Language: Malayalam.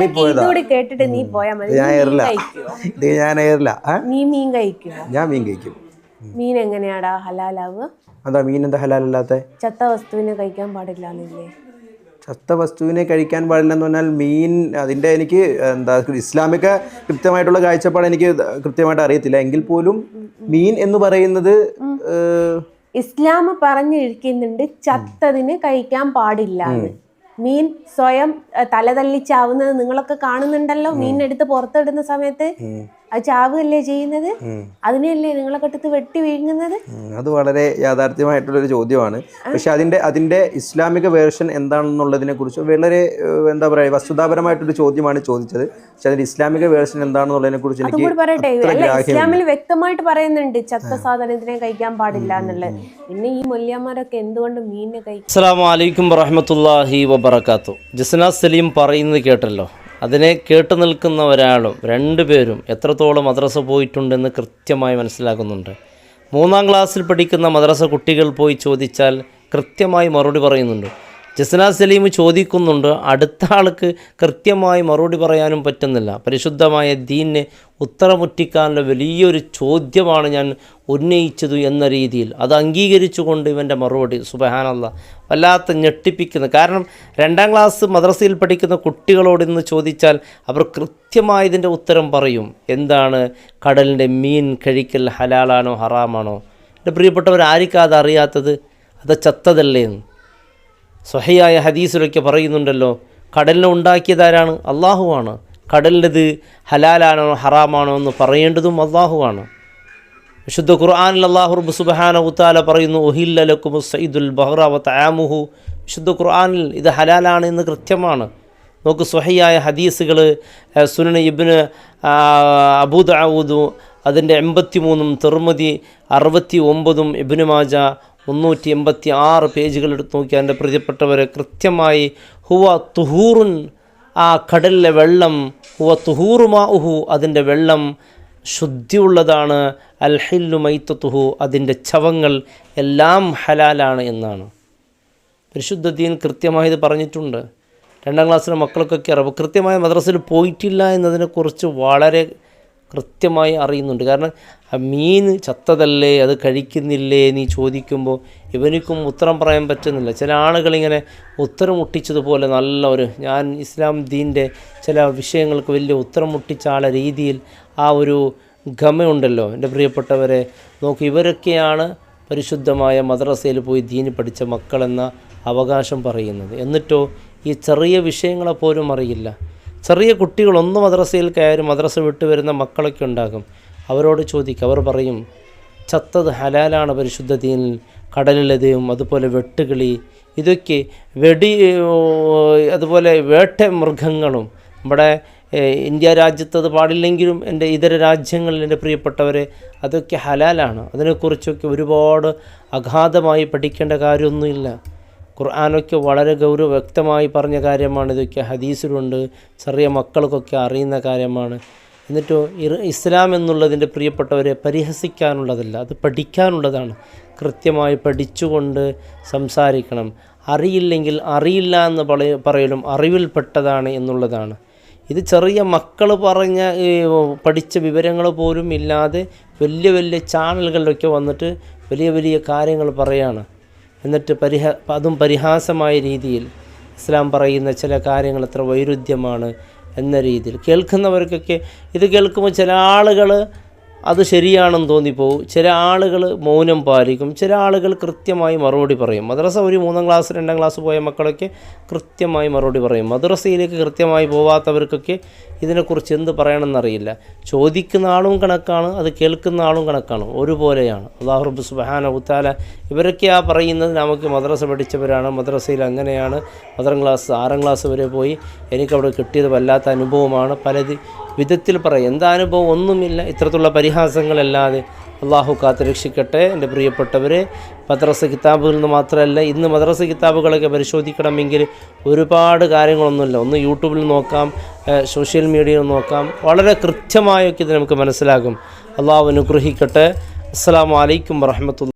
കയറി പോയതാ. കേട്ടിട്ട് നീ പോയാ മതി. ഞാൻ ഏറില്ല. ഞാൻ ഏറില്ല. നീ മീൻ കഴിക്കുവോ ഞാൻ മീൻ കഴിക്കും. മീൻ എങ്ങനെയാടാ? ഹലാലാവുക അതാ മീൻ എന്താ ഹലാലല്ലാത്ത? ചത്ത വസ്തുവിനെ കഴിക്കാൻ പാടില്ല എന്നില്ലേ ചത്ത വസ്തുവിനെ കഴിക്കാൻ പാടില്ല എന്ന് പറഞ്ഞാൽ മീൻ അതിന്റെ എനിക്ക് എന്താ ഇസ്ലാമിക കൃത്യമായിട്ടുള്ള കാഴ്ചപ്പാട് എനിക്ക് കൃത്യമായിട്ട് അറിയത്തില്ല. എങ്കിൽ പോലും മീൻ എന്ന് പറയുന്നത് ഇസ്ലാം പറഞ്ഞിരിക്കുന്നുണ്ട് ചത്തതിന് കഴിക്കാൻ പാടില്ല മീൻ സ്വയം തലതല്ലിച്ചാവുന്നത് നിങ്ങളൊക്കെ കാണുന്നുണ്ടല്ലോ? മീൻ എടുത്ത് പുറത്തിടുന്ന സമയത്ത്? അത് ചാവുകയല്ലേ ചെയ്യുന്നത്? അതിനെയല്ലേ നിങ്ങളെ കെട്ടത്ത് വെട്ടി വീഴുന്നത് അത് വളരെ യാഥാർത്ഥ്യമായിട്ടുള്ളൊരു ചോദ്യമാണ്. പക്ഷെ അതിന്റെ അതിന്റെ ഇസ്ലാമിക വേർഷൻ എന്താണെന്നുള്ളതിനെ കുറിച്ച് വളരെ എന്താ പറയുക വസ്തുതാപരമായിട്ടൊരു ചോദ്യമാണ് ചോദിച്ചത്. പക്ഷെ അതിന്റെ ഇസ്ലാമിക വേർഷൻ എന്താണെന്നുള്ളതിനെ കുറിച്ച് എനിക്ക് പറയട്ടെ. ഇസ്ലാമിൽ വ്യക്തമായിട്ട് പറയുന്നുണ്ട് ചത്ത സാധനത്തിനെ കഴിക്കാൻ പാടില്ല എന്നുള്ളത്. പിന്നെ ഈ മൊല്യാമാരൊക്കെ എന്തുകൊണ്ട് മീനിനെ കഴിക്കും അസ്സാം വലൈക്കും വറഹമത്തല്ലാഹി വബർക്കാത്തു ജസ്ന സലീം പറയുന്നത് കേട്ടല്ലോ. അതിനെ കേട്ടു നിൽക്കുന്ന ഒരാളും രണ്ടുപേരും എത്രത്തോളം മദ്രസ പോയിട്ടുണ്ടെന്ന് കൃത്യമായി മനസ്സിലാക്കുന്നുണ്ട്. മൂന്നാം ക്ലാസ്സിൽ പഠിക്കുന്ന മദ്രസ കുട്ടികൾ പോയി ചോദിച്ചാൽ കൃത്യമായി മറുപടി പറയുന്നുണ്ട്. ജസ്ന സലീം ചോദിക്കുന്നുണ്ട് അടുത്ത ആൾക്ക് കൃത്യമായി മറുപടി പറയാനും പറ്റുന്നില്ല. പരിശുദ്ധമായ ദീനിനെ ഉത്തരമുറ്റിക്കാനുള്ള വലിയൊരു ചോദ്യമാണ് ഞാൻ ഉന്നയിച്ചത് എന്ന രീതിയിൽ. അത് അംഗീകരിച്ചുകൊണ്ട് ഇവന്റെ മറുപടി സുബഹാനല്ല വല്ലാത്ത ഞെട്ടിപ്പിക്കുന്നു. കാരണം രണ്ടാം ക്ലാസ് മദ്രസയിൽ പഠിക്കുന്ന കുട്ടികളോട് ഇന്ന് ചോദിച്ചാൽ അവർ കൃത്യമായതിന്റെ ഉത്തരം പറയും. എന്താണ്? കടലിന്റെ മീൻ കഴിക്കൽ ഹലാലാണോ ഹറാമാണോ? എന്റെ പ്രിയപ്പെട്ടവർ ആർക്കും അറിയാത്തത്? അത് ചത്തതല്ലേ എന്ന്. സ്വഹയായ ഹദീസിലൊക്കെ പറയുന്നുണ്ടല്ലോ കടലിനെ ഉണ്ടാക്കിയതാരാണ് അള്ളാഹുവാണ്. കടലിന്റെത് ഹലാലാണോ ഹറാമാണോ എന്ന് പറയേണ്ടതും അള്ളാഹുവാണ്. വിശുദ്ധ ഖുർആാനിൽ അള്ളാഹു റബ്ബ് സുബഹാന ഉത്താല പറയുന്നു ഒഹില്ലലക്കും സയ്ദുൽ ബഹ്റാവത്ത് ആമുഹു വിശുദ്ധ ഖുർആാനിൽ ഇത് ഹലാലാണ് എന്ന് കൃത്യമാണ്. നോക്ക് സ്വഹയായ ഹദീസുകൾ സുനന ഇബിന് അബൂദാവൂദു അതിന്റെ എൺപത്തി മൂന്നും തെർമതി അറുപത്തി ഒമ്പതും ഇബിന് മാജ മുന്നൂറ്റി എൺപത്തി ആറ് പേജുകൾ എടുത്ത് നോക്കിയാൽ എന്റെ പ്രിയപ്പെട്ടവരെ കൃത്യമായി ഹുവ തുഹൂറുൻ ആ കടലിലെ വെള്ളം ഹുവ തുഹൂറുമാ ഉഹു അതിന്റെ വെള്ളം ശുദ്ധിയുള്ളതാണ്. അൽഹില്ലു മൈത്തത്തുഹു അതിന്റെ ചവങ്ങൾ എല്ലാം ഹലാലാണ് എന്നാണ്. പരിശുദ്ധ ദീൻ കൃത്യമായി ഇത് പറഞ്ഞിട്ടുണ്ട്. രണ്ടാം ക്ലാസ്സിലെ മക്കൾക്കൊക്കെ അറിവ് കൃത്യമായ മദ്രസയിൽ പോയിട്ടില്ല എന്നതിനെക്കുറിച്ച് വളരെ കൃത്യമായി അറിയുന്നുണ്ട്. കാരണം മീൻ ചത്തതല്ലേ അത് കഴിക്കുന്നില്ലേ നീ ചോദിക്കുമ്പോൾ ഇവനിക്കും ഉത്തരം പറയാൻ പറ്റുന്നില്ല. ചില ആളുകളിങ്ങനെ ഉത്തരം മുട്ടിച്ചതുപോലെ നല്ല ഒരു ഞാൻ ഇസ്ലാം ദീന്റെ ചില വിഷയങ്ങൾക്ക് വലിയ ഉത്തരം മുട്ടിച്ച ആളെ രീതിയിൽ ആ ഒരു ഗമയുണ്ടല്ലോ. എന്റെ പ്രിയപ്പെട്ടവരെ നോക്കി ഇവരൊക്കെയാണ് പരിശുദ്ധമായ മദ്രസയിൽ പോയി ദീൻ പഠിച്ച മക്കളെന്ന അവകാശം പറയുന്നത്. എന്നിട്ടോ ഈ ചെറിയ വിഷയങ്ങളെ പോലും അറിയില്ല. ചെറിയ കുട്ടികളൊന്നും മദ്രസയിൽ കയറി മദ്രസ വിട്ട് വരുന്ന മക്കളൊക്കെ ഉണ്ടാകും. അവരോട് ചോദിക്കുക അവർ പറയും ചത്തത് ഹലാലാണ് പരിശുദ്ധ ദീനിൽ കടലിലതയും അതുപോലെ വെട്ടുകിളി. ഇതൊക്കെ വെടി അതുപോലെ വേട്ട മൃഗങ്ങളും. നമ്മുടെ ഇന്ത്യ രാജ്യത്ത് അത് പാടില്ലെങ്കിലും എന്റെ ഇതര രാജ്യങ്ങളിൽ എന്റെ പ്രിയപ്പെട്ടവരെ അതൊക്കെ ഹലാലാണ്. അതിനെക്കുറിച്ചൊക്കെ ഒരുപാട് അഗാധമായി പഠിക്കേണ്ട കാര്യമൊന്നുമില്ല. ഖുർആാനൊക്കെ വളരെ ഗൗരവ വ്യക്തമായി പറഞ്ഞ കാര്യമാണ്. ഇതൊക്കെ ഹദീസിലുണ്ട്. ചെറിയ മക്കൾക്കൊക്കെ അറിയുന്ന കാര്യമാണ്. എന്നിട്ടോ ഇസ്ലാം എന്നുള്ളതിന്റെ പ്രിയപ്പെട്ടവരെ പരിഹസിക്കാനുള്ളതല്ല അത് പഠിക്കാനുള്ളതാണ്. കൃത്യമായി പഠിച്ചുകൊണ്ട് സംസാരിക്കണം. അറിയില്ലെങ്കിൽ അറിയില്ല എന്ന് പറയ പറയലും അറിവിൽപ്പെട്ടതാണ് എന്നുള്ളതാണ്. ഇത് ചെറിയ മക്കൾ പറഞ്ഞ പഠിച്ച വിവരങ്ങൾ പോലും ഇല്ലാതെ വലിയ വലിയ ചാനലുകളിലൊക്കെ വന്നിട്ട് വലിയ വലിയ കാര്യങ്ങൾ പറയാണ്. എന്നിട്ട് പരിഹ അതും പരിഹാസമായ രീതിയിൽ ഇസ്ലാം പറയുന്ന ചില കാര്യങ്ങൾ എത്ര വൈരുദ്ധ്യമാണ് എന്ന രീതിയിൽ. കേൾക്കുന്നവർക്കൊക്കെ ഇത് കേൾക്കുമ്പോൾ ചില ആളുകൾ അത് ശരിയാണെന്ന് തോന്നിപ്പോവും. ചില ആളുകൾ മൗനം പാലിക്കും. ചില ആളുകൾ കൃത്യമായി മറുപടി പറയും. മദ്രസ ഒരു മൂന്നാം ക്ലാസ് രണ്ടാം ക്ലാസ് പോയ മക്കളൊക്കെ കൃത്യമായി മറുപടി പറയും. മദ്രസയിലേക്ക് കൃത്യമായി പോവാത്തവർക്കൊക്കെ ഇതിനെക്കുറിച്ച് എന്ത് പറയണമെന്നറിയില്ല ചോദിക്കുന്ന ആളും കണക്കാണ് അത് കേൾക്കുന്ന ആളും കണക്കാണ്. ഒരുപോലെയാണ്. അള്ളാഹു റബ്ബ് സുബഹാന ഉത്താല ഇവരൊക്കെ ആ പറയുന്നത് നമുക്ക് മദ്രസ പഠിച്ചവരാണ്. മദ്രസയിൽ അങ്ങനെയാണ്. മദ്രം ക്ലാസ് ആറാം ക്ലാസ് വരെ പോയി എനിക്കവിടെ കിട്ടിയത് വല്ലാത്ത അനുഭവമാണ്. പല വിധത്തിൽ പറയും. എന്താ അനുഭവം ഒന്നുമില്ല. ഇത്തരത്തിലുള്ള പരിഹാസങ്ങളല്ലാതെ അള്ളാഹു കാത്ത് രക്ഷിക്കട്ടെ. എന്റെ പ്രിയപ്പെട്ടവരെ മദ്രസ കിതാബുകളിൽ നിന്ന് മാത്രമല്ല ഇന്ന് മദ്രസ കിതാബുകളൊക്കെ പരിശോധിക്കണമെങ്കിൽ ഒരുപാട് കാര്യങ്ങളൊന്നുമില്ല. ഒന്ന് യൂട്യൂബിൽ നോക്കാം സോഷ്യൽ മീഡിയയിൽ നോക്കാം. വളരെ കൃത്യമായൊക്കെ ഇത് നമുക്ക് മനസ്സിലാകും. അള്ളാഹു അനുഗ്രഹിക്കട്ടെ. അസ്സാം വലൈക്കും വറഹമത്തുള്ള